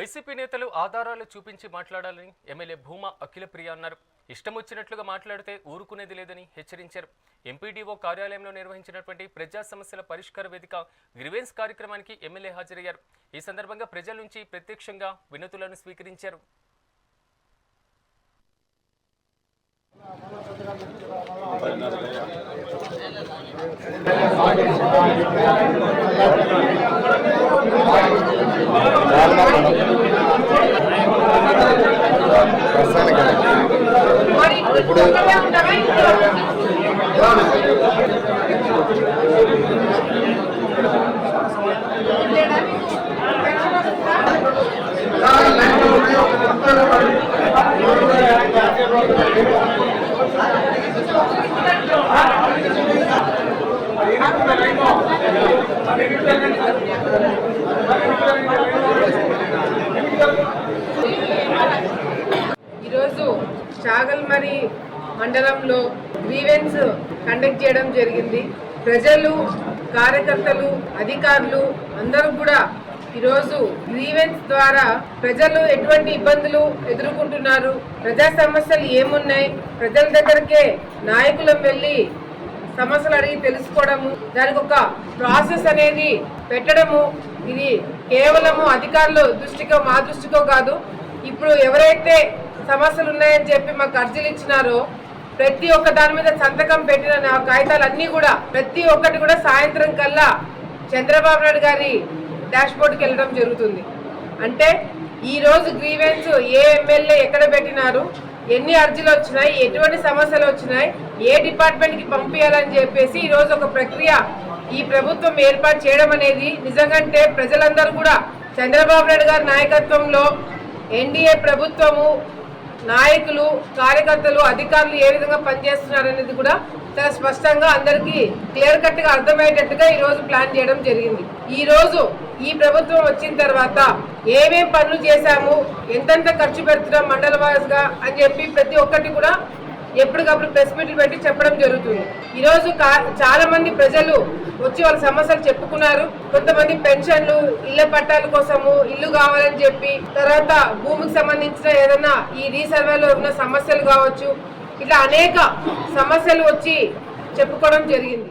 YCP నేతలు ఆధారాలు చూపించి మాట్లాడాలని ఎమ్మెల్యే భూమా అఖిలప్రియ అన్నారు. ఇష్టం వచ్చినట్లుగా మాట్లాడితే ఊరుకునేది లేదని హెచ్చరించారు. ఎంపీడీఓ కార్యాలయంలో నిర్వహించినటువంటి ప్రజా సమస్యల పరిష్కార వేదిక గ్రివెన్స్ కార్యక్రమానికి ఎమ్మెల్యే హాజరయ్యారు. ఈ సందర్భంగా ప్రజల నుంచి ప్రత్యక్షంగా వినతులను స్వీకరించారు. ఇప్పుడు ఈరోజు చాగల్మరి మండలంలో గ్రీవెన్స్ కండక్ట్ చేయడం జరిగింది. ప్రజలు కార్యకర్తలు అధికారులు అందరూ కూడా ఈరోజు గ్రీవెన్స్ ద్వారా ప్రజలు ఎటువంటి ఇబ్బందులు ఎదుర్కొంటున్నారు? ప్రజా సమస్యలు ఏమున్నాయి? ప్రజల దగ్గరకే నాయకులం వెళ్ళి సమస్యలు అడిగి తెలుసుకోవడము దానికి ఒక ప్రాసెస్ అనేది పెట్టడము ఇది కేవలము అధికారుల దృష్టికో మా దృష్టికో కాదు. ఇప్పుడు ఎవరైతే సమస్యలు ఉన్నాయని చెప్పి మాకు అర్జీలు ఇచ్చినారో ప్రతి ఒక్క దాని మీద సంతకం పెట్టిన నా కాగితాలన్నీ కూడా ప్రతి ఒక్కటి కూడా సాయంత్రం కల్లా చంద్రబాబు నాయుడు గారి డాష్బోర్డ్కి వెళ్ళడం జరుగుతుంది. అంటే ఈరోజు గ్రీవెన్స్ ఏ ఎమ్మెల్యే ఎక్కడ పెట్టినారు? ఎన్ని అర్జీలు వచ్చినాయి ఎటువంటి సమస్యలు వచ్చినాయి ఏ డిపార్ట్మెంట్కి పంపించాలని చెప్పేసి ఈ రోజు ఒక ప్రక్రియ ఈ ప్రభుత్వం ఏర్పాటు చేయడం అనేది నిజంగంటే ప్రజలందరూ కూడా చంద్రబాబు నాయుడు గారి నాయకత్వంలో ఎన్డీఏ ప్రభుత్వము నాయకులు కార్యకర్తలు అధికారులు ఏ విధంగా పనిచేస్తున్నారు అనేది కూడా చాలా స్పష్టంగా అందరికీ క్లియర్ కట్గా అర్థమయ్యేటట్టుగా ఈ రోజు ప్లాన్ చేయడం జరిగింది. ఈరోజు ఈ ప్రభుత్వం వచ్చిన తర్వాత ఏమేం పనులు చేశాము ఎంతెంత ఖర్చు పెడుతున్నాం మండల వారీగా అని చెప్పి ప్రతి ఒక్కటి కూడా ఎప్పటికప్పుడు ప్రెస్ మీట్లు పెట్టి చెప్పడం జరుగుతుంది. ఈరోజు కా- చాలా మంది ప్రజలు వచ్చి వాళ్ళ సమస్యలు చెప్పుకున్నారు. కొంతమంది పెన్షన్లు ఇళ్ళ పట్టాల కోసము ఇల్లు కావాలని చెప్పి తర్వాత భూమికి సంబంధించిన ఏదైనా ఈ రీసర్వేలో ఉన్న సమస్యలు కావచ్చు ఇట్లా అనేక సమస్యలు వచ్చి చెప్పుకోవడం జరిగింది.